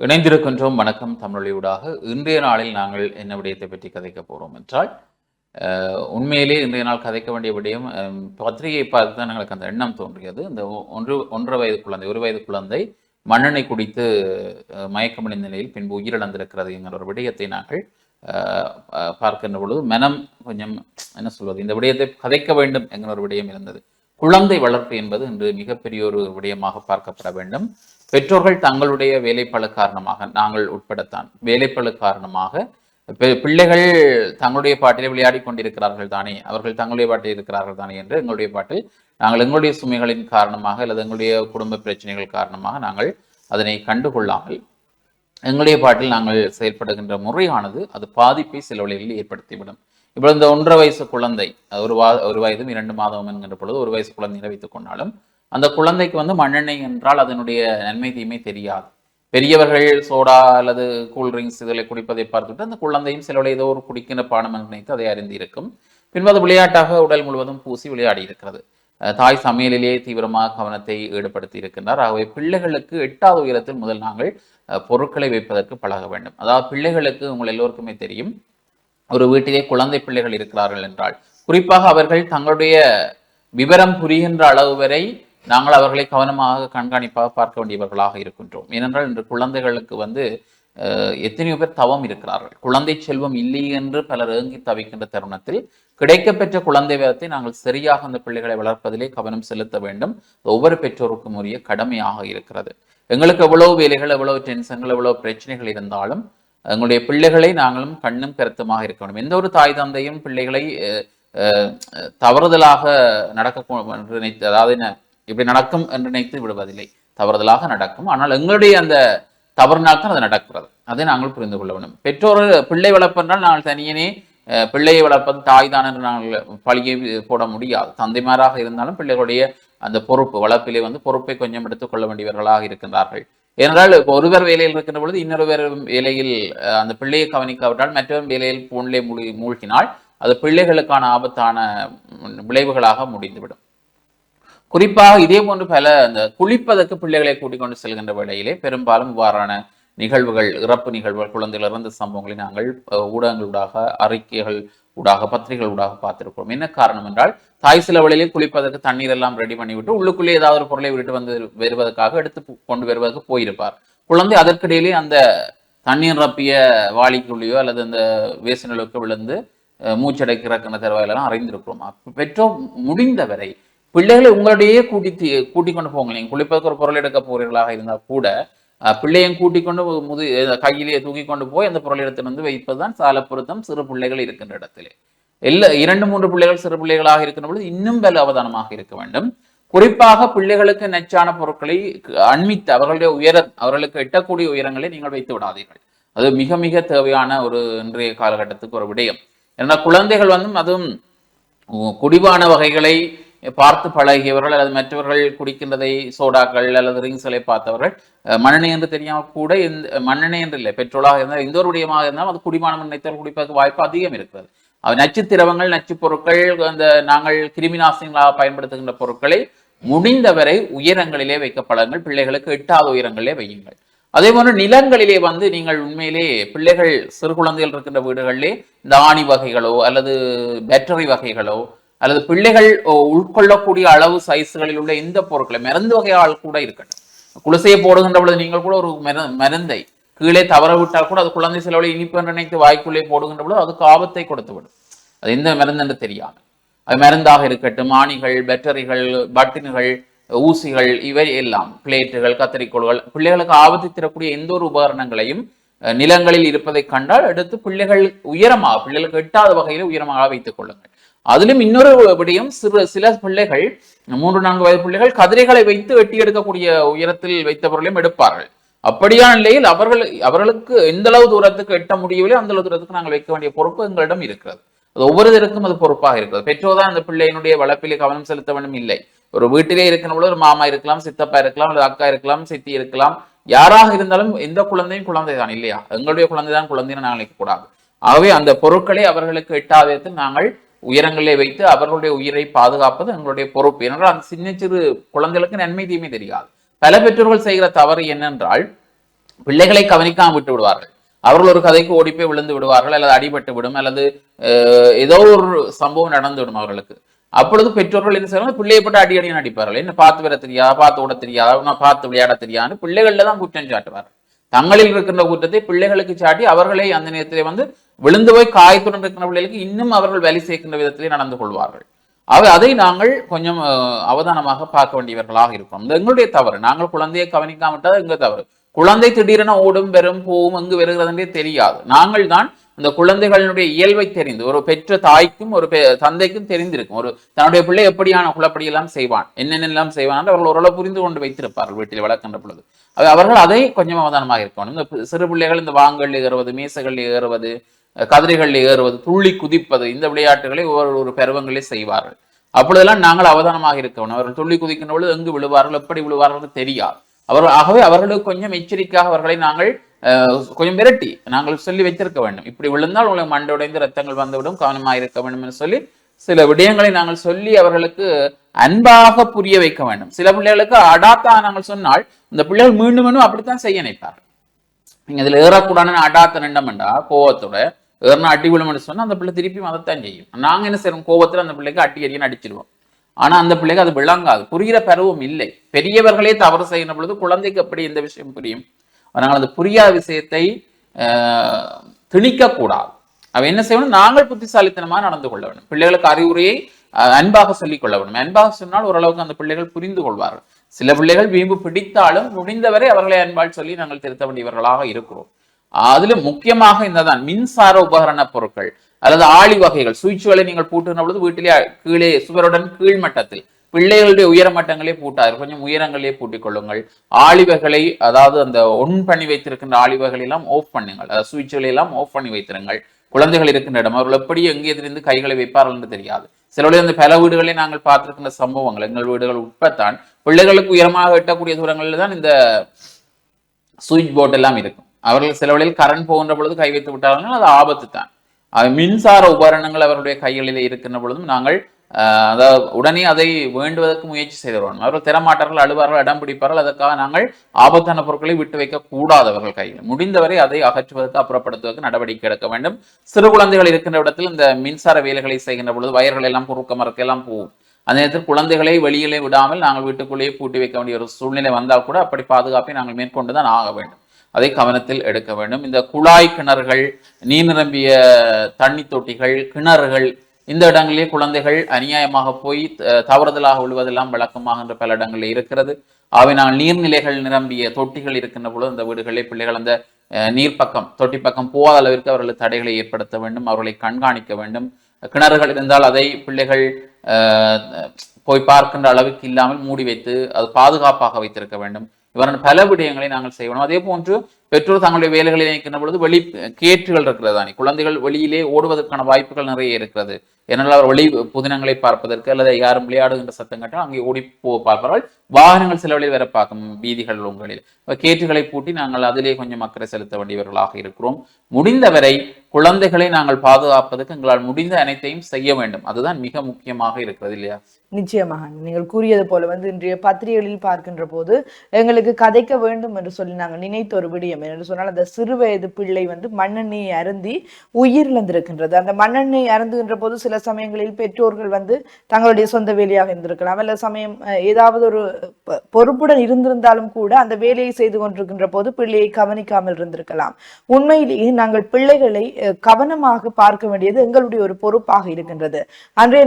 இணைந்திருக்கின்றோம். வணக்கம் தமிழொலியூடாக இன்றைய நாளில் நாங்கள் என்ன விடயத்தை பற்றி கதைக்க போகிறோம் என்றால் அஹ், உண்மையிலே இன்றைய நாள் கதைக்க வேண்டிய விடயம் பத்திரிகையை பார்த்து தான் எங்களுக்கு அந்த எண்ணம் தோன்றியது. இந்த ஒன்று ஒன்றரை வயது குழந்தை ஒரு வயது குழந்தை மண்ணெண்ணை குடித்து அஹ், மயக்கமடைந்த நிலையில் பின்பு உயிரிழந்திருக்கிறது என்கிற ஒரு விடயத்தை நாங்கள் அஹ், பார்க்கின்ற பொழுது மனம் கொஞ்சம் என்ன சொல்வது இந்த விடயத்தை கதைக்க வேண்டும் என்கிற ஒரு விடயம் இருந்தது. குழந்தை வளர்ப்பு என்பது இன்று மிகப்பெரிய ஒரு விடயமாக பார்க்கப்பட வேண்டும். பெற்றோர்கள் தங்களுடைய வேலைப்பளு காரணமாக நாங்கள் உட்படத்தான். வேலைப்பளு காரணமாக பிள்ளைகள் தங்களுடைய பாட்டில் விளையாடி கொண்டிருக்கிறார்கள் தானே அவர்கள் தங்களுடைய பாட்டில் இருக்கிறார்கள் தானே என்று எங்களுடைய பாட்டில் நாங்கள் எங்களுடைய சுமைகளின் காரணமாக அல்லது எங்களுடைய குடும்ப பிரச்சனைகள் காரணமாக நாங்கள் அதனை கண்டுகொள்ளாமல் எங்களுடைய பாட்டில் நாங்கள் செயல்படுகின்ற முறையானது அது பாதிப்பை சில வழிகளில் ஏற்படுத்திவிடும். இப்போ இந்த ஒன்றரை வயசு குழந்தை ஒரு வா ஒரு வயதும் இரண்டு மாதமும் என்கின்ற பொழுது ஒரு வயசு குழந்தை வைத்துக் கொண்டாலும் அந்த குழந்தைக்கு வந்து மண்ணெண்ணெய் என்றால் அதனுடைய நன்மை தீமை தெரியாது. பெரியவர்கள் சோடா அல்லது கூல்ட்ரிங்க்ஸ் இதில் குடிப்பதை பார்த்துட்டு அந்த குழந்தையும் சில ஏதோ ஒரு குடிக்கிற பானம் நினைத்து அதை அறிந்திருக்கும். பின்பு அது விளையாட்டாக உடல் முழுவதும் பூசி விளையாடி இருக்கிறது. அஹ் தாய் சமையலிலேயே தீவிரமாக கவனத்தை ஈடுபடுத்தி இருக்கின்றார். ஆகவே பிள்ளைகளுக்கு எட்டாவது உயரத்தில் முதல் நாங்கள் பொருட்களை வைப்பதற்கு பழக வேண்டும். அதாவது பிள்ளைகளுக்கு உங்கள் எல்லோருக்குமே தெரியும் ஒரு வீட்டிலே குழந்தை பிள்ளைகள் இருக்கிறார்கள் என்றால் குறிப்பாக அவர்கள் தங்களுடைய விவரம் புரிகின்ற அளவு வரை நாங்கள் அவர்களை கவனமாக கண்காணிப்பாக பார்க்க வேண்டியவர்களாக இருக்கின்றோம். ஏனென்றால் இன்று குழந்தைகளுக்கு வந்து அஹ், எத்தனையோ பேர் தவம் இருக்கிறார்கள். குழந்தை செல்வம் இல்லை என்று பலர் ஏங்கி தவிக்கின்ற தருணத்தில் கிடைக்கப்பெற்ற குழந்தை வேதத்தை நாங்கள் சரியாக அந்த பிள்ளைகளை வளர்ப்பதிலே கவனம் செலுத்த வேண்டும். ஒவ்வொரு பெற்றோருக்கும் உரிய கடமையாக இருக்கிறது. எங்களுக்கு எவ்வளவு வேலைகள் எவ்வளவு டென்ஷன்கள் எவ்வளவு பிரச்சனைகள் இருந்தாலும் எங்களுடைய பிள்ளைகளை நாங்களும் கண்ணும் கருத்துமாக இருக்க வேண்டும். எந்த ஒரு தாய் தந்தையும் பிள்ளைகளை அஹ், அஹ், தவறுதலாக நடக்க நினைத்து அதாவது என்ன இப்படி நடக்கும் என்று நினைத்து விடுவதில்லை. தவறுதலாக நடக்கும். ஆனால் எங்களுடைய அந்த தவறுனால்தான் அது நடக்கிறது. அதை நாங்கள் புரிந்து கொள்ள வேண்டும். பெற்றோர் பிள்ளை வளர்ப்பென்றால் நாங்கள் தனியனே பிள்ளையை வளர்ப்பது தாய் தான் என்று நாங்கள் பழியை போட முடியாது. தந்தைமாராக இருந்தாலும் பிள்ளைகளுடைய அந்த பொறுப்பு வளர்ப்பிலே வந்து பொறுப்பை கொஞ்சம் எடுத்துக்கொள்ள வேண்டியவர்களாக இருக்கின்றார்கள். ஏனென்றால் இப்போ ஒருவர் வேலையில் இருக்கின்ற பொழுது இன்னொருவர் வேலையில் அஹ், அந்த பிள்ளையை கவனிக்காவிட்டால் மற்றவர் வேலையில் பூனிலே மூழ்கினால் அது பிள்ளைகளுக்கான ஆபத்தான விளைவுகளாக முடிந்துவிடும். குறிப்பாக இதே போன்று பல அந்த குளிப்பதற்கு பிள்ளைகளை கூட்டிக் கொண்டு செல்கின்ற வேளையிலே பெரும்பாலும் இவ்வாறான நிகழ்வுகள் இறப்பு நிகழ்வுகள் குழந்தைகள் இறந்த சம்பவங்களை நாங்கள் ஊடகங்களூடாக அறிக்கைகள் ஊடாக பத்திரிகைகள் ஊடாக பார்த்திருக்கிறோம். என்ன காரணம் என்றால் தாய் சில வழியிலே குளிப்பதற்கு தண்ணீர் எல்லாம் ரெடி பண்ணிவிட்டு உள்ளுக்குள்ளே ஏதாவது ஒரு பொருளை விட்டு வந்து வருவதற்காக எடுத்து கொண்டு வருவதற்கு போயிருப்பார். குழந்தை அதற்கிடையிலே அந்த தண்ணீர் ரப்பிய வாளிக்குள்ளேயோ அல்லது அந்த வேசனலுக்கு விழுந்து மூச்சடைக்கிற மூச்சடைக்கிறக்கிற தருவாயிலெல்லாம் அறிந்திருக்கிறோம். பெற்றோர் முடிந்தவரை பிள்ளைகளை உங்களிடையே கூட்டி கூட்டி கொண்டு போங்க. நீங்க குளிப்பதற்கு ஒரு பொருள் எடுக்க போறீர்களாக இருந்தால் கூட பிள்ளையும் கூட்டிக் கொண்டு முது கையிலேயே தூக்கி கொண்டு போய் அந்த பொருள் எடுத்து வந்து வைப்பதுதான் சால பொருத்தம் சிறு பிள்ளைகள் இருக்கின்ற இடத்திலே. எல்லா இரண்டு மூன்று பிள்ளைகள் சிறு பிள்ளைகளாக இருக்கின்ற பொழுது இன்னும் பல அவதானமாக இருக்க வேண்டும். குறிப்பாக பிள்ளைகளுக்கு நச்சான பொருட்களை அண்மித்து அவர்களுடைய உயர அவர்களுக்கு எட்டக்கூடிய உயரங்களை நீங்கள் வைத்து விடாதீர்கள். அது மிக மிக தேவையான ஒரு இன்றைய காலகட்டத்துக்கு ஒரு விடயம். ஏன்னா குழந்தைகள் வந்து அதுவும் குடிவான வகைகளை பார்த்து பழகியவர்கள் அல்லது மற்றவர்கள் குடிக்கின்றதை சோடாக்கள் அல்லது ரிங்ஸ்களை பார்த்தவர்கள் மண்ணெண்ணெய் என்று தெரியாமல் கூட இந்த மண்ணெண்ணெய் என்று இல்லை பெட்ரோலாக இருந்தால் எந்த ஒரு விடயமாக இருந்தாலும் அது குடிமானம் நினைத்தவர்கள் குடிப்பதற்கு வாய்ப்பு அதிகம் இருக்கிறது. அவை நச்சு திரவங்கள் நச்சு பொருட்கள் அந்த நாங்கள் கிருமி நாசினிகளாக பயன்படுத்துகின்ற பொருட்களை முடிந்தவரை உயரங்களிலே வைக்க பழங்கள் பிள்ளைகளுக்கு எட்டாவது உயரங்களிலே வையுங்கள். அதே போன்று நிலங்களிலே வந்து நீங்கள் உண்மையிலே பிள்ளைகள் சிறு குழந்தைகள் இருக்கின்ற வீடுகளிலே இந்த ஆணி வகைகளோ அல்லது பேட்டரி வகைகளோ அல்லது பிள்ளைகள் உட்கொள்ளக்கூடிய அளவு சைஸ்களில் உள்ள எந்த பொருட்களை மருந்து வகையால் கூட இருக்கட்டும். குளிசையை போடுகின்ற பொழுது நீங்கள் கூட ஒரு மருந்தை கீழே தவற விட்டால் கூட அது குழந்தை செலவில் இனிப்பு என்று நினைத்து வாய்க்குள்ளே போடுகின்ற பொழுது அதுக்கு ஆபத்தை கொடுத்துவிடும். அது எந்த மருந்து என்று தெரியாது. அது மருந்தாக இருக்கட்டும் ஆணிகள் பேட்டரிகள் பட்டின்கள் ஊசிகள் இவை எல்லாம் பிளேட்டுகள் கத்தரிக்கோள்கள் பிள்ளைகளுக்கு ஆபத்தை தரக்கூடிய எந்த ஒரு உபகரணங்களையும் நிலங்களில் இருப்பதை கண்டால் எடுத்து பிள்ளைகள் உயரமாக பிள்ளைகளுக்கு எட்டாத வகையில் உயரமாக வைத்துக் கொள்ளுங்கள். அதிலும் இன்னொரு விடயம் சிறு சில பிள்ளைகள் மூன்று நான்கு வயது பிள்ளைகள் கதிரைகளை வைத்து வெட்டி எடுக்கக்கூடிய உயரத்தில் வைத்தவர்களையும் எடுப்பார்கள். அப்படியான நிலையில் அவர்கள் அவர்களுக்கு எந்த அளவு தூரத்துக்கு எட்ட முடியவில்லை அந்த அளவு தூரத்துக்கு நாங்கள் வைக்க வேண்டிய பொறுப்பு எங்களிடம் இருக்கிறது. அது ஒவ்வொருத்தருக்கும் அது பொறுப்பாக இருக்கிறது. பெற்றோர் தான் அந்த பிள்ளையினுடைய வளர்ப்பிலே கவனம் செலுத்த வேண்டும் இல்லை. ஒரு வீட்டிலே இருக்கிற ஒரு மாமா இருக்கலாம் சித்தப்பா இருக்கலாம் அல்லது அக்கா இருக்கலாம் சித்தி இருக்கலாம் யாராக இருந்தாலும் எந்த குழந்தையும் குழந்தை தான் இல்லையா? எங்களுடைய குழந்தை தான் குழந்தைன்னு நாங்கள் கூடாது ஆகவே அந்த பொருட்களை அவர்களுக்கு எட்டாவியத்தில் நாங்கள் உயரங்களே வைத்து அவர்களுடைய உயிரை பாதுகாப்பது எங்களுடைய பொறுப்பு. ஏனென்றால் அந்த சின்ன சிறு குழந்தைகளுக்கு நன்மை தீமை தெரியாது. பல பெற்றோர்கள் செய்கிற தவறு என்னென்றால் பிள்ளைகளை கவனிக்காம விட்டு விடுவார்கள். அவர்கள் ஒரு கதைக்கு ஓடி போய் விழுந்து விடுவார்கள் அல்லது அடிபட்டு விடும் அல்லது அஹ், ஏதோ ஒரு சம்பவம் நடந்து விடும் அவர்களுக்கு. அப்பொழுது பெற்றோர்கள் என்ன செய்வாங்க பிள்ளையை போட்டு அடி அடின்னு அடிப்பார்கள். என்ன பார்த்து வர தெரியாது பார்த்து விட தெரியாது நான் பார்த்து விளையாட தெரியாதுன்னு பிள்ளைகளில் தான் குற்றம் சாட்டுவார்கள். தங்களில் இருக்கின்ற குற்றத்தை பிள்ளைகளுக்கு சாட்டி அவர்களை அந்த நேரத்திலே வந்து விழுந்து போய் காயத்துடன் இருக்கிற பிள்ளைகளுக்கு இன்னும் அவர்கள் வேலை சேர்க்கின்ற விதத்திலே நடந்து கொள்வார்கள். ஆக அதை நாங்கள் கொஞ்சம் அவதானமாக பார்க்க வேண்டியவர்களாக இருக்கிறோம். இந்த எங்களுடைய தவறு. நாங்கள் குழந்தையை கவனிக்காமட்டால் எங்க தவறு? குழந்தை திடீரென ஓடும் பெறும் போவும் எங்கு வருகிறதுன்றே தெரியாது. நாங்கள் தான் இந்த குழந்தைகளினுடைய இயல்பை தெரிந்து ஒரு பெற்ற தாய்க்கும் ஒரு பெ- தந்தைக்கும் தெரிந்திருக்கும். ஒரு தன்னுடைய பிள்ளை எப்படியான குழப்படி எல்லாம் செய்வான் என்னென்னலாம் செய்வான் என்று அவர்கள் ஓரளவு புரிந்து கொண்டு வைத்திருப்பார்கள் வீட்டில் வளர்க்கின்ற பொழுது. அவர்கள் அதை கொஞ்சம் அவதானமாக இருக்கணும். இந்த சிறு பிள்ளைகள் இந்த வாங்கல் ஏறுவது மேசைகள் ஏறுவது கதிரைகளில் ஏறுவது துள்ளி குதிப்பது இந்த விளையாட்டுகளை ஒவ்வொரு ஒரு பருவங்களே செய்வார்கள். அப்பொழுதெல்லாம் நாங்கள் அவதானமாக இருக்கணும் அவர்கள் துள்ளி குதிக்கின்ற பொழுது எங்கு விழுவார்கள் எப்படி விழுவார்கள் தெரியாது. அவர்கள் ஆகவே அவர்களுக்கு கொஞ்சம் எச்சரிக்கையாக அவர்களை நாங்கள் கொஞ்சம் விரட்டி நாங்கள் சொல்லி வைத்திருக்க வேண்டும். இப்படி விழுந்தால் உங்களுக்கு மண்டை ரத்தங்கள் வந்துவிடும் கவனமாக இருக்க வேண்டும் என்று சொல்லி சில விடயங்களை நாங்கள் சொல்லி அவர்களுக்கு அன்பாக புரிய வைக்க வேண்டும். சில பிள்ளைகளுக்கு அடாத்தா நாங்கள் சொன்னால் இந்த பிள்ளைகள் மீண்டும் மீண்டும் அப்படித்தான் செய்ய நினைப்பார்கள். நீங்க இதுல ஏறக்கூடாதுன்னு அடாத்த நின்றமெண்டா கோவத்தோட எதனா அடி விழும்னு சொன்னால் அந்த பிள்ளை திருப்பி அதைத்தான் செய்யும். நாங்க என்ன செய்யறோம் கோவத்துல அந்த பிள்ளைக்கு அடி அடின்னு அடிச்சிருவோம். ஆனா அந்த பிள்ளைக்கு அது விளங்காது. புரிகிற பருவம் இல்லை. பெரியவர்களே தவறு செய்கிற பொழுது குழந்தைக்கு எப்படி இந்த விஷயம் புரியும்? அதனால் அந்த புரியாத விஷயத்தை திணிக்கக்கூடாது. அவ என்ன செய்யணும்? நாங்கள் புத்திசாலித்தனமா நடந்து கொள்ள வேண்டும். பிள்ளைகளுக்கு அறிவுரையை அஹ், அன்பாக சொல்லிக் கொள்ள வேண்டும். அன்பாக சொன்னால் ஓரளவுக்கு அந்த பிள்ளைகள் புரிந்து கொள்வார்கள். சில பிள்ளைகள் வீம்பு பிடித்தாலும் முடிந்தவரை அவர்களை அன்பால் சொல்லி நாங்கள் திருத்த வேண்டியவர்களாக இருக்கிறோம். அதுல முக்கியமாக இந்ததான் மின்சார உபகரண பொருட்கள் அல்லது ஆளி வகைகள். சுவிட்சுகளை நீங்கள் பூட்டுகிற பொழுது வீட்டிலே கீழே சுவருடன் கீழ் மட்டத்தில் பிள்ளைகளுடைய உயர மட்டங்களே பூட்டாது. கொஞ்சம் உயரங்களே பூட்டிக் கொள்ளுங்கள். ஆளிவைகளை அதாவது அந்த ஒன் பண்ணி வைத்திருக்கின்ற ஆளிவைகளை எல்லாம் ஆஃப் பண்ணுங்கள். அதாவது சுவிட்சுகளை எல்லாம் ஆஃப் பண்ணி வைத்திருங்கள். குழந்தைகள் இருக்கின்ற இடம் அவர்கள் எப்படி எங்கே இருந்து கைகளை வைப்பார்கள் என்று தெரியாது. சிலருடைய அந்த பல வீடுகளை நாங்கள் பார்த்திருக்கின்ற சம்பவங்கள். எங்கள் வீடுகள் உட்பத்தான் பிள்ளைகளுக்கு உயரமாக எட்டக்கூடிய தூரங்களில் தான் இந்த சுவிட்ச் போர்ட் எல்லாம் இருக்கும். அவர்கள் சில வேளையில் கரண்ட் போகின்ற பொழுது கை வைத்து விட்டார்கள். அது ஆபத்து தான் மின்சார உபகரணங்கள் அவருடைய கைகளிலே இருக்கின்ற பொழுதும் நாங்கள் அதாவது உடனே அதை வேண்டுவதற்கு முயற்சி செய்து வருவோம் அவர்கள் திறமாட்டார்கள் அழுவார்கள் இடம் பிடிப்பார்கள். அதற்காக நாங்கள் ஆபத்தான பொருட்களை விட்டு வைக்க கூடாதவர்கள் கையில். முடிந்தவரை அதை அகற்றுவதற்கு அப்புறப்படுத்துவதற்கு நடவடிக்கை எடுக்க வேண்டும். சிறு குழந்தைகள் இருக்கின்ற இடத்தில் இந்த மின்சார வேலைகளை செய்கின்ற பொழுது வயர்கள் எல்லாம் குறுக்க மரத்தையெல்லாம் போகும். அந்த நேரத்தில் குழந்தைகளை வெளியிலே விடாமல் நாங்கள் வீட்டுக்குள்ளேயே பூட்டி வைக்க வேண்டிய ஒரு சூழ்நிலை வந்தால் கூட அப்படி பாதுகாப்பை நாங்கள் மேற்கொண்டு தான் ஆக வேண்டும். அதை கவனத்தில் எடுக்க வேண்டும். இந்த குழாய் கிணறுகள் நீர் நிரம்பிய தண்ணி தொட்டிகள் கிணறுகள் இந்த இடங்களிலே குழந்தைகள் அநியாயமாக போய் தவறுதலாக விழுவதெல்லாம் வழக்கமாகின்ற பல இடங்களில் இருக்கிறது. அவை நாங்கள் நீர்நிலைகள் நிரம்பிய தொட்டிகள் இருக்கின்ற பொழுது அந்த வீடுகளில் பிள்ளைகள் அந்த அஹ், நீர் பக்கம் தொட்டி பக்கம் போகாத அளவிற்கு அவர்களுக்கு தடைகளை ஏற்படுத்த வேண்டும் அவர்களை கண்காணிக்க வேண்டும். கிணறுகள் இருந்தால் அதை பிள்ளைகள் அஹ், போய் பார்க்கின்ற அளவுக்கு இல்லாமல் மூடி வைத்து அது பாதுகாப்பாக வைத்திருக்க வேண்டும். இவ்வாறான பல விடயங்களை நாங்கள் செய்யணும் அதே போன்று பெற்றோர் தங்களுடைய வேலைகளில் நிற்கின்ற பொழுது வெளி கேற்றுகள் இருக்கிறது தானே குழந்தைகள் வெளியிலே ஓடுவதற்கான வாய்ப்புகள் நிறைய இருக்கிறது. ஏனால் அவர் வெளி புதினங்களை பார்ப்பதற்கு அல்லது யாரும் விளையாடுகின்ற சத்தம் கேட்டால் அங்கே ஓடி போ பார்ப்பார்கள். வாகனங்கள் சில வழியில் வேற பார்க்கும் வீதிகள் உங்களில். கேற்றுகளை பூட்டி நாங்கள் அதிலே கொஞ்சம் அக்கறை செலுத்த வேண்டியவர்களாக இருக்கிறோம். முடிந்தவரை குழந்தைகளை நாங்கள் பாதுகாப்பதற்கு எங்களால் முடிந்த அனைத்தையும் செய்ய வேண்டும். அதுதான் மிக முக்கியமாக இருக்கிறது இல்லையா? நிச்சயமாக. நீங்கள் கூறியது போல வந்து இன்றைய பத்திரிகைகளில் பார்க்கின்ற போது எங்களுக்கு கதைக்க வேண்டும் என்று சொல்லி நாங்கள் நினைத்த ஒரு விடியம். என்று சொன்னால் அந்த சிறு வயது பிள்ளை வந்து மண்ணெண்ணெயை அருந்தி உயிரிழந்திருக்கின்றது. அந்த மண்ணெண்ணெய் அருந்துகின்ற போது சில சமயங்களில் பெற்றோர்கள் வந்து தங்களுடைய சொந்த வேலையாக இருந்திருக்கலாம். அல்ல சமயம் ஏதாவது ஒரு பொறுப்புடன் இருந்திருந்தாலும் கூட அந்த வேலையை செய்து கொண்டிருக்கின்ற போது பிள்ளையை கவனிக்காமல் இருந்திருக்கலாம். உண்மையிலேயே நாங்கள் பிள்ளைகளை கவனமாக பார்க்க வேண்டியது எங்களுடைய ஒரு பொறுப்பாக இருக்கின்றது. அன்றைய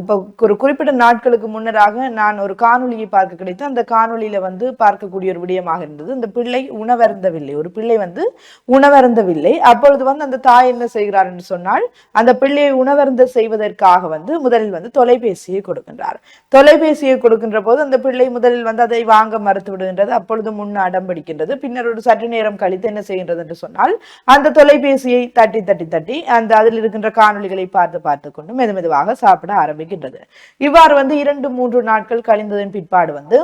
இப்போ ஒரு குறிப்பிட்ட நாட்களுக்கு முன்னராக நான் ஒரு காணொலியை பார்க்க கிடைத்து அந்த காணொலியில வந்து பார்க்கக்கூடிய ஒரு விடயமாக இருந்தது. இந்த பிள்ளை உணவருந்தவில்லை. ஒரு பிள்ளை வந்து உணவருந்தவில்லை. அப்பொழுது வந்து அந்த தாய் என்ன செய்கிறார் என்று சொன்னால் அந்த பிள்ளையை உணவருந்த செய்வதற்காக வந்து முதலில் வந்து தொலைபேசியை கொடுக்கின்றார். தொலைபேசியை கொடுக்கின்ற போது அந்த பிள்ளை முதலில் வந்து அதை வாங்க மறுத்து விடுகின்றது. அப்பொழுது முன் அடம் பிடிக்கின்றது. பின்னர் ஒரு சற்று நேரம் கழித்து என்ன செய்கின்றது என்று சொன்னால் அந்த தொலைபேசியை தட்டி தட்டி தட்டி அந்த அதில் இருக்கின்ற காணொலிகளை பார்த்து பார்த்து கொண்டு மெதுமெதுவாக சாப்பிட ஆரம்பிக்கின்றது. இவ்வாறு வந்து இரண்டு மூன்று நாட்கள் கழிந்ததன் பிற்பாடு வந்து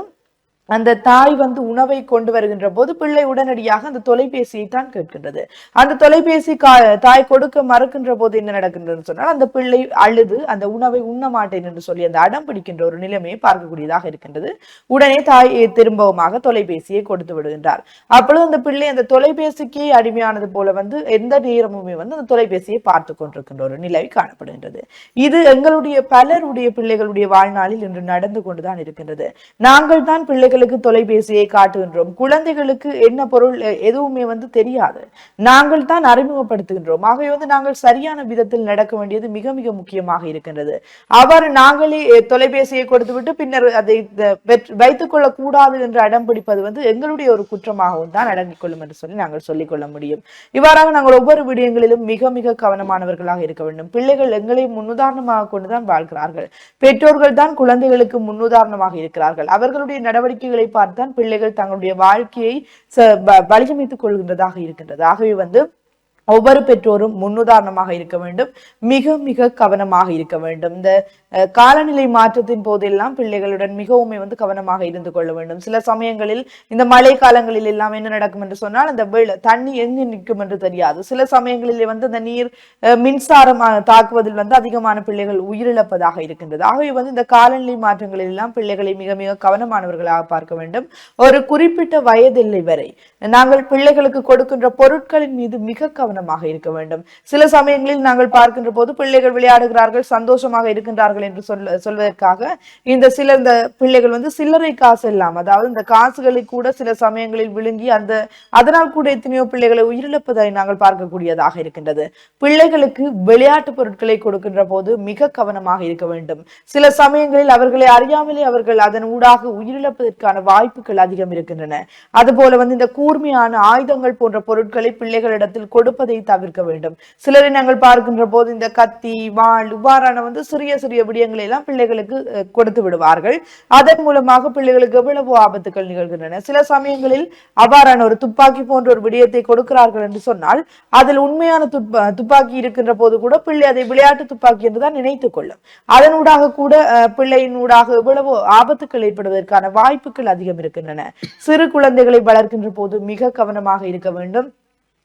அந்த தாய் வந்து உணவை கொண்டு வருகின்ற போது பிள்ளை உடனடியாக அந்த தொலைபேசியை தான் கேட்கின்றது. அந்த தொலைபேசி கா- தாய் கொடுக்க மறுக்கின்ற போது என்ன நடக்கின்றதுன்னு சொன்னால் அந்த பிள்ளை அழுது அந்த உணவை உண்ண மாட்டேன் என்று சொல்லி அந்த அடம் பிடிக்கின்ற ஒரு நிலைமையை பார்க்கக்கூடியதாக இருக்கின்றது. உடனே தாய் திரும்பவுமாக தொலைபேசியை கொடுத்து விடுகின்றார். அப்பொழுது அந்த பிள்ளை அந்த தொலைபேசிக்கு அடிமையானது போல வந்து எந்த நேரமுமே வந்து அந்த தொலைபேசியை பார்த்து கொண்டிருக்கின்ற ஒரு நிலை காணப்படுகின்றது. இது எங்களுடைய பலருடைய பிள்ளைகளுடைய வாழ்நாளில் இன்று நடந்து கொண்டுதான் இருக்கின்றது. நாங்கள் தான் குழந்தைகளுக்கு தொலைபேசியை காட்டுகின்றோம். குழந்தைகளுக்கு என்ன பொருள் எதுவுமே வந்து தெரியாது. நாங்கள் தான் அறிமுகப்படுத்துகின்றோம். ஆகவே வந்து நாங்கள் சரியான விதத்தில் நடக்க வேண்டியது மிக மிக முக்கியமாக இருக்கின்றது. அவர் நாங்களே தொலைபேசியை கொடுத்துவிட்டு பின்னர் அதை வைத்துக் கொள்ளக் கூடாது என்று அடம் பிடிப்பது வந்து எங்களுடைய ஒரு குற்றமாகவும் தான் அடங்கிக் கொள்ளும் என்று சொல்லி நாங்கள் சொல்லிக் கொள்ள முடியும். இவ்வாறாக நாங்கள் ஒவ்வொரு விடயங்களிலும் மிக மிக கவனமானவர்களாக இருக்க வேண்டும். பிள்ளைகள் எங்களை முன்னுதாரணமாக கொண்டுதான் வாழ்கிறார்கள். பெற்றோர்கள் தான் குழந்தைகளுக்கு முன்னுதாரணமாக இருக்கிறார்கள். அவர்களுடைய நடவடிக்கை நடவடிக்கைகளை பார்த்தான் பிள்ளைகள் தங்களுடைய வாழ்க்கையை வழியமைத்துக் கொள்கின்றதாக இருக்கின்றது. ஆகவே வந்து ஒவ்வொரு பெற்றோரும் முன்னுதாரணமாக இருக்க வேண்டும். மிக மிக கவனமாக இருக்க வேண்டும். இந்த காலநிலை மாற்றத்தின் போதெல்லாம் பிள்ளைகளுடன் மிகவுமே வந்து கவனமாக இருந்து கொள்ள வேண்டும். சில சமயங்களில் இந்த மழை காலங்களில் எல்லாம் என்ன நடக்கும் என்று சொன்னால் அந்த வெள்ள தண்ணி எங்கு நிற்கும் என்று தெரியாது. சில சமயங்களில் வந்து அந்த நீர் மின்சாரம் தாக்குவதில் வந்து அதிகமான பிள்ளைகள் உயிரிழப்பதாக இருக்கின்றது. ஆகவே வந்து இந்த காலநிலை மாற்றங்களில் எல்லாம் பிள்ளைகளை மிக மிக கவனமானவர்களாக பார்க்க வேண்டும். ஒரு குறிப்பிட்ட வயதில்லை வரை நாங்கள் பிள்ளைகளுக்கு கொடுக்கின்ற பொருட்களின் மீது மிக கவனம் கவனமாக இருக்க வேண்டும். சில சமயங்களில் நாங்கள் பார்க்கின்ற போது பிள்ளைகள் விளையாடுகிறார்கள் சந்தோஷமாக இருக்கின்றார்கள் என்று சொல்ல சொல்வதற்காக இந்த சில இந்த பிள்ளைகள் வந்து சில்லறை காசு இல்லாம அதாவது இந்த காசுகளை கூட சில சமயங்களில் விழுங்கி அந்த அதனால் கூட எத்தனையோ பிள்ளைகளை உயிரிழப்பதை நாங்கள் பார்க்கக்கூடியதாக இருக்கின்றது. பிள்ளைகளுக்கு விளையாட்டு பொருட்களை கொடுக்கின்ற போது மிக கவனமாக இருக்க வேண்டும். சில சமயங்களில் அவர்களை அறியாமலே அவர்கள் அதன் ஊடாக உயிரிழப்பதற்கான வாய்ப்புகள் அதிகம் இருக்கின்றன. அதுபோல வந்து இந்த கூர்மையான ஆயுதங்கள் போன்ற பொருட்களை பிள்ளைகளிடத்தில் கொடுப்பது தவிர்க்க வேண்டும். சிலரை நாங்கள் பார்க்கின்ற போது இந்த கத்தி வாள் இவ்வாறான வந்து சிறிய சிறிய விடயங்களை எல்லாம் பிள்ளைகளுக்கு கொடுத்து விடுவார்கள். அதன் மூலமாக பிள்ளைகளுக்கு எவ்வளவு ஆபத்துகள் நிகழ்கின்றன. சில சமயங்களில் அவ்வாறான ஒரு துப்பாக்கி போன்ற ஒரு விடயத்தை கொடுக்கிறார்கள் என்று சொன்னால் அதில் உண்மையான துப்பா துப்பாக்கி இருக்கின்ற போது கூட பிள்ளை அதை விளையாட்டு துப்பாக்கி என்றுதான் நினைத்துக் கொள்ளும். அதனூடாக கூட பிள்ளையின் ஊடாக எவ்வளவு ஆபத்துக்கள் ஏற்படுவதற்கான வாய்ப்புகள் அதிகம் இருக்கின்றன. சிறு குழந்தைகளை வளர்க்கின்ற போது மிக கவனமாக இருக்க வேண்டும்.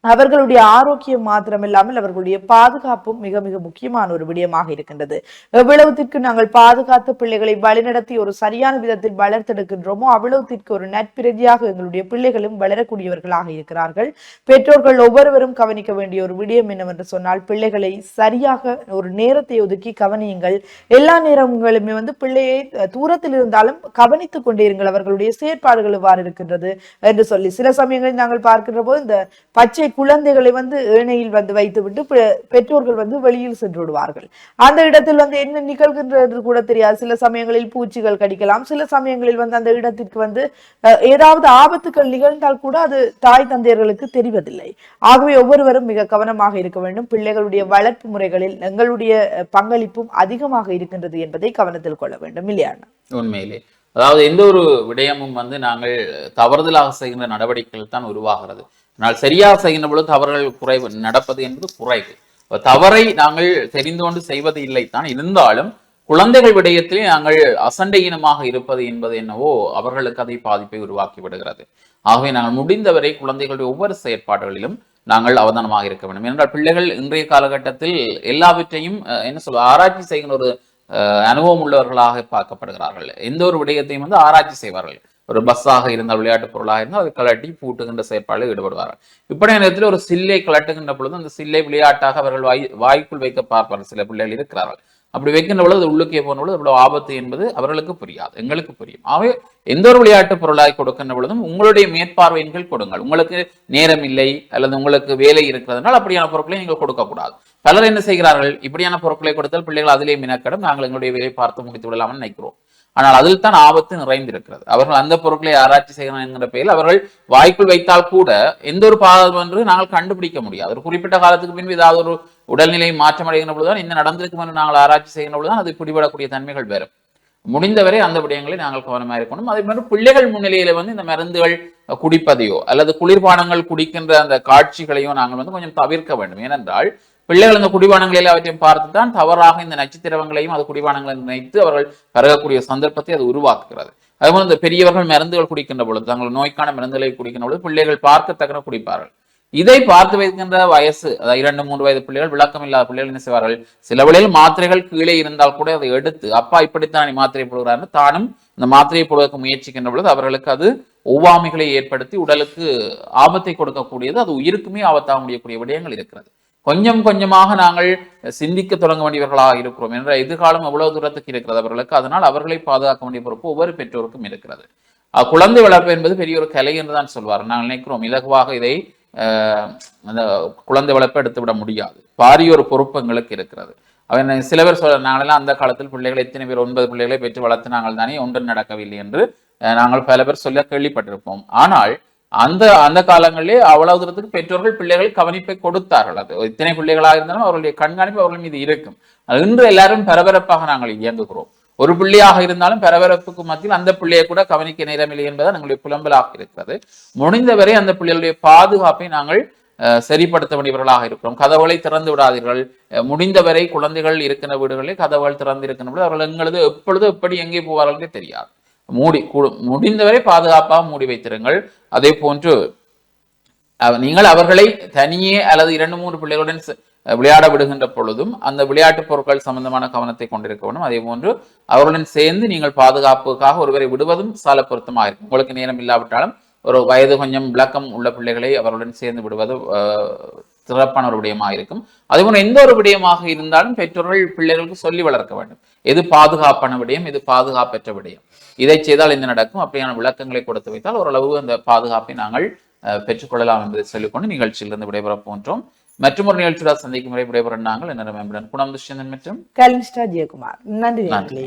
அவர்களுடைய ஆரோக்கியம் மாத்திரமில்லாமல் அவர்களுடைய பாதுகாப்பும் மிக மிக முக்கியமான ஒரு விடயமாக இருக்கின்றது. எவ்வளவுத்திற்கு நாங்கள் பாதுகாத்து பிள்ளைகளை வழிநடத்தி ஒரு சரியான விதத்தில் வளர்த்தெடுக்கின்றோமோ அவ்வளவுத்திற்கு ஒரு நட்பிரதியாக எங்களுடைய பிள்ளைகளும் வளரக்கூடியவர்களாக இருக்கிறார்கள். பெற்றோர்கள் ஒவ்வொருவரும் கவனிக்க வேண்டிய ஒரு விடயம் என்னவென்று சொன்னால் பிள்ளைகளை சரியாக ஒரு நேரத்தை ஒதுக்கி கவனியுங்கள். எல்லா நேரங்களுமே வந்து பிள்ளையை அஹ், தூரத்தில் இருந்தாலும் கவனித்துக் கொண்டே இருங்கள். அவர்களுடைய செயற்பாடுகள் இவ்வாறு இருக்கின்றது என்று சொல்லி சில சமயங்களில் நாங்கள் பார்க்கின்ற போது இந்த பச்சை குழந்தைகளை வந்து ஏனையில் வந்து வைத்துவிட்டு பெ- பெற்றோர்கள் வந்து வெளியில் சென்று விடுவார்கள். அந்த இடத்தில் வந்து என்ன நிகழ்கின்றது கூட தெரியாது. சில சமயங்களில் பூச்சிகள் கடிக்கலாம். சில சமயங்களில் வந்து அந்த இடத்திற்கு வந்து ஏதாவது ஆபத்துகள் நிகழ்ந்தால் கூட அது தாய் தந்தையர்களுக்கு தெரிவதில்லை. ஆகவே ஒவ்வொருவரும் மிக கவனமாக இருக்க வேண்டும். பிள்ளைகளுடைய வளர்ப்பு முறைகளில் எங்களுடைய பங்களிப்பும் அதிகமாக இருக்கின்றது என்பதை கவனத்தில் கொள்ள வேண்டும். இல்லையா உண்மையிலே. அதாவது எந்த ஒரு விடயமும் வந்து நாங்கள் தவறுதலாக செய்கின்ற நடவடிக்கைகள் தான் உருவாகிறது. ஆனால் சரியாக செய்கின்ற பொழுது தவறுகள் குறைவு நடப்பது என்பது குறைவு. தவறை நாங்கள் தெரிந்து கொண்டு செய்வது இல்லை தான் இருந்தாலும் குழந்தைகள் விடயத்திலே நாங்கள் அசண்டையினமாக இருப்பது என்பது என்னவோ அவர்களுக்கு அதை பாதிப்பை உருவாக்கி விடுகிறது. ஆகவே நாங்கள் முடிந்தவரை குழந்தைகளுடைய ஒவ்வொரு செயற்பாடுகளிலும் நாங்கள் அவதானமாக இருக்க வேண்டும். ஏனென்றால் பிள்ளைகள் இன்றைய காலகட்டத்தில் எல்லாவற்றையும் அஹ், என்ன சொல்ல ஆராய்ச்சி செய்கிற ஒரு அனுபவம் உள்ளவர்களாக பார்க்கப்படுகிறார்கள். எந்த ஒரு விடயத்தையும் வந்து ஆராய்ச்சி செய்வார்கள். ஒரு பஸ்ஸாக இருந்தால் விளையாட்டுப் பொருளாக இருந்தால் அதை கலட்டி பூட்டுகின்ற செயற்பாடு ஈடுபடுவார்கள். இப்படி நேரத்தில் ஒரு சில்லை கலட்டுகின்ற பொழுது அந்த சில்லை விளையாட்டாக அவர்கள் வாய் வாய்க்குள் வைக்க பார்ப்பார்கள். சில பிள்ளைகள் இருக்கிறார்கள். அப்படி வைக்கின்ற பொழுது அது உள்ளுக்கே போன பொழுது அவ்வளவு ஆபத்து என்பது அவர்களுக்கு புரியாது எங்களுக்கு புரியும். ஆகவே எந்த ஒரு விளையாட்டு பொருளாய் கொடுக்கின்ற பொழுதும் உங்களுடைய மேற்பார்வையின்கள் கொடுங்கள். உங்களுக்கு நேரம் இல்லை அல்லது உங்களுக்கு வேலை இருக்கிறதுனால அப்படியான பொருட்களை நீங்கள் கொடுக்கக்கூடாது. பலர் என்ன செய்கிறார்கள்? இப்படியான பொருட்களை கொடுத்தால் பிள்ளைகள் அதிலே மினக்கடும் நாங்கள் எங்களுடைய வேலை பார்த்து முடித்து விடலாம்னு நினைக்கிறோம். ஆனால் அதில் தான் ஆபத்து நிறைந்திருக்கிறது. அவர்கள் அந்த பொருட்களை ஆராய்ச்சி செய்யணும் என்கிற பெயரில் அவர்கள் வாய்க்குள் வைத்தால் கூட எந்த ஒரு பாதம் என்று நாங்கள் கண்டுபிடிக்க முடியாது. ஒரு குறிப்பிட்ட காலத்துக்கு பின்பு ஏதாவது ஒரு உடல்நிலை மாற்றம் அடைகின்ற பொழுதுதான் என்ன நடந்திருக்கும் என்று நாங்கள் ஆராய்ச்சி செய்கிற பொழுதுதான் அது பிடிபடக்கூடிய தன்மைகள் வரும் முடிந்தவரை அந்த விடயங்களை நாங்கள் கவனமாக இருக்கணும். அதே மாதிரி பிள்ளைகள் முன்னிலையில வந்து இந்த மருந்துகள் குடிப்பதையோ அல்லது குளிர்பானங்கள் குடிக்கின்ற அந்த காட்சிகளையோ நாங்கள் வந்து கொஞ்சம் தவிர்க்க வேண்டும். ஏனென்றால் பிள்ளைகள் இந்த குடிபானங்களை அவற்றையும் பார்த்து தான் தவறாக இந்த நட்சத்திரங்களையும் அது குடிபானங்களை நினைத்து அவர்கள் பருகக்கூடிய சந்தர்ப்பத்தை அது உருவாக்குகிறது. அதுபோல் இந்த பெரியவர்கள் மருந்துகள் குடிக்கின்ற பொழுது தங்கள் நோய்க்கான மருந்துகளை குடிக்கின்ற பொழுது பிள்ளைகள் பார்க்கத்தக்கன குடிப்பார்கள். இதை பார்த்து வைக்கின்ற வயசு அதாவது இரண்டு மூன்று வயது பிள்ளைகள் விளக்கம் இல்லாத பிள்ளைகள் என்ன செய்வார்கள்? சில வேளையில் மாத்திரைகள் கீழே இருந்தால் கூட அதை எடுத்து அப்பா இப்படித்தான் நீ மாத்திரை போடுகிறார் தானும் இந்த மாத்திரையை போடுவதற்கு முயற்சிக்கின்ற பொழுது அவர்களுக்கு அது ஒவ்வாமைகளை ஏற்படுத்தி உடலுக்கு ஆபத்தை கொடுக்கக்கூடியது அது உயிருக்குமே ஆபத்தாக முடியக்கூடிய விடயங்கள் இருக்கிறது. கொஞ்சம் கொஞ்சமாக நாங்கள் சிந்திக்க தொடங்க வேண்டியவர்களாக இருக்கிறோம். என்ற எதிர்காலம் எவ்வளவு தூரத்துக்கு இருக்கிறது அவர்களுக்கு? அதனால் அவர்களை பாதுகாக்க வேண்டிய பொறுப்பு ஒவ்வொரு பெற்றோருக்கும் இருக்கிறது. அஹ் குழந்தை வளர்ப்பு என்பது பெரிய ஒரு கலை என்று தான் சொல்வார். நாங்கள் நினைக்கிறோம் இலகுவாக இதை அஹ், அந்த குழந்தை வளர்ப்பை எடுத்து விட முடியாது. பாரிய ஒரு பொறுப்பு எங்களுக்கு இருக்கிறது. அவன் சில பேர் சொல்ற நாங்களெல்லாம் அந்த காலத்தில் பிள்ளைகளை எத்தனை பேர் ஒன்பது பிள்ளைகளை பெற்று வளர்த்து நாங்கள் தானே ஒன்றும் நடக்கவில்லை என்று நாங்கள் பல பேர் சொல்ல கேள்விப்பட்டிருப்போம். ஆனால் அந்த அந்த காலங்களிலே அவ்வளவு தூரத்துக்கு பெற்றோர்கள் பிள்ளைகள் கவனிப்பை கொடுத்தார்கள். அது இத்தனை பிள்ளைகளாக இருந்தாலும் அவர்களுடைய கண்காணிப்பு அவர்கள் மீது இருக்கும். அது இன்று எல்லாரும் பரபரப்பாக நாங்கள் இயங்குகிறோம். ஒரு பிள்ளையாக இருந்தாலும் பரபரப்புக்கு மத்தியில் அந்த பிள்ளையை கூட கவனிக்க நேரமில்லை என்பது எங்களுடைய புலம்பலாக இருக்கிறது. முடிந்தவரை அந்த பிள்ளைகளுடைய பாதுகாப்பை நாங்கள் சரிப்படுத்த வேண்டியவர்களாக இருக்கிறோம். கதவுகளை திறந்து விடாதீர்கள். முடிந்தவரை குழந்தைகள் இருக்கிற வீடுகளில் கதவுகள் திறந்து இருக்கின்ற பொழுது அவர்கள் எங்களது எப்பொழுது எப்படி எங்கே போவார்களே தெரியாது. மூடி முடிந்தவரை பாதுகாப்பாக மூடி வைத்திருங்கள். அதே போன்று நீங்கள் அவர்களை தனியே அல்லது இரண்டு மூன்று பிள்ளைகளுடன் விளையாட விடுகின்ற பொழுதும் அந்த விளையாட்டுப் பொருட்கள் சம்பந்தமான கவனத்தை கொண்டிருக்க வேண்டும். அதே போன்று அவர்களுடன் சேர்ந்து நீங்கள் பாதுகாப்புக்காக ஒருவரை விடுவதும் சால பொருத்தமாக இருக்கும். உங்களுக்கு நேரம் இல்லாவிட்டாலும் ஒரு வயது கொஞ்சம் விளக்கம் உள்ள பிள்ளைகளை அவர்களுடன் சேர்ந்து விடுவது அஹ், சிறப்பான ஒரு விடயமாக இருக்கும். அதேபோல எந்த ஒரு விடயமாக இருந்தாலும் பெற்றோர்கள் பிள்ளைகளுக்கு சொல்லி வளர்க்க வேண்டும். எது பாதுகாப்பான விடயம் எது பாதுகாப்பற்ற விடயம்? இதை செய்தால் என்ன நடக்கும்? அப்படியான விளக்கங்களை கொடுத்து வைத்தால் ஓரளவு அந்த பாதுகாப்பை நாங்கள் பெற்றுக்கொள்ளலாம் என்பதை சொல்லிக்கொண்டு நிகழ்ச்சியிலிருந்து விடைபெற போன்றோம் மற்றும் ஒரு நிகழ்ச்சியோட சந்திக்கும் வரை விடைபெற நாங்கள் என்ன மேம்புடன் குணம் துஷ்யந்தன் மற்றும் கலின்ஸ்டா ஜெயக்குமார். நன்றி. நன்றி.